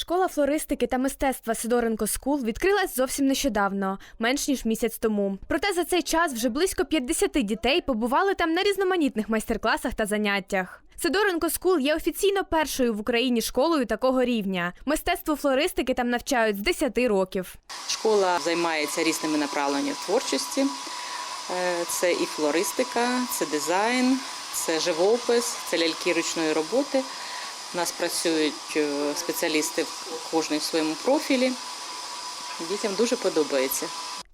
Школа флористики та мистецтва Сидоренко Скул відкрилась зовсім нещодавно, менш ніж місяць тому. Проте за цей час вже близько 50 дітей побували там на різноманітних майстер-класах та заняттях. Сидоренко Скул є офіційно першою в Україні школою такого рівня. Мистецтво флористики там навчають з 10 років. Школа займається різними направленнями творчості. Е, Це і флористика, це дизайн, це живопис, це ляльки ручної роботи. У нас працюють е, спеціалісти кожний в своєму профілі. Дітям дуже подобається.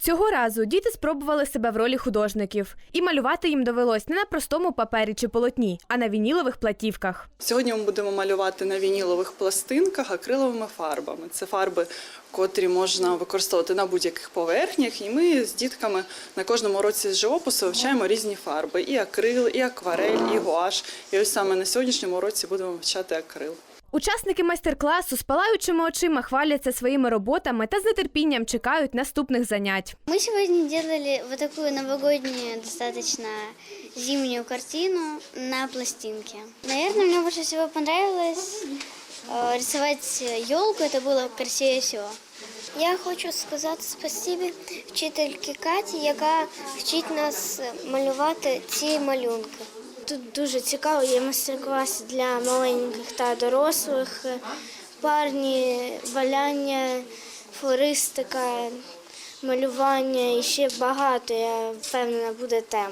Цього разу діти спробували себе в ролі художників, і малювати їм довелось не на простому папері чи полотні, а на вінілових платівках. Сьогодні ми будемо малювати на вінілових пластинках акриловими фарбами. Це фарби, котрі можна використовувати на будь-яких поверхнях. І ми з дітками на кожному році з живопису вивчаємо різні фарби: і акрил, і акварель, і гуаш. І ось саме на сьогоднішньому році будемо вивчати акрил. Учасники майстер-класу з палаючими очима хваляться своїми роботами та з нетерпінням чекають наступних занять. Мы сегодня делали вот такую новогоднюю, достаточно зимнюю картину на пластинке. Наверное, мне больше всего понравилось э, рисовать елку, это было красивее всего. Я хочу сказати спасибі вчительці Каті, яка вчить нас малювати ці малюнки. Тут дуже цікаво, є майстер-клас для маленьких та дорослих, парні, валяння, флористика, малювання і ще багато, я впевнена, буде тем.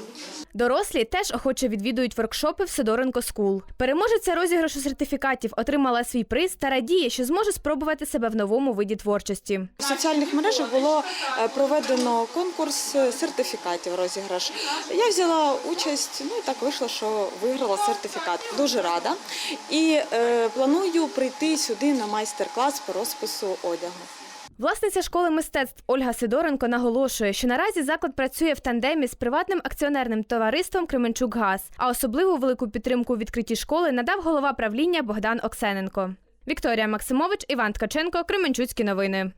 Дорослі теж охоче відвідують воркшопи в Сидоренко Скул. Переможеця розіграшу сертифікатів отримала свій приз та радіє, що зможе спробувати себе в новому виді творчості. В соціальних мережах було е, проведено конкурс е, сертифікатів розіграш. Я взяла участь, ну і так вийшло, що виграла сертифікат. Дуже рада. І е, планую прийти сюди на майстер-клас по розпису одягу. Власниця школи мистецтв Ольга Сидоренко наголошує, що наразі заклад працює в тандемі з приватним акціонерним товариством Кременчук-Газ, а особливу велику підтримку у відкритті школи надав голова правління Богдан Оксененко. Вікторія Максимович, Іван Ткаченко, Кременчуцькі новини.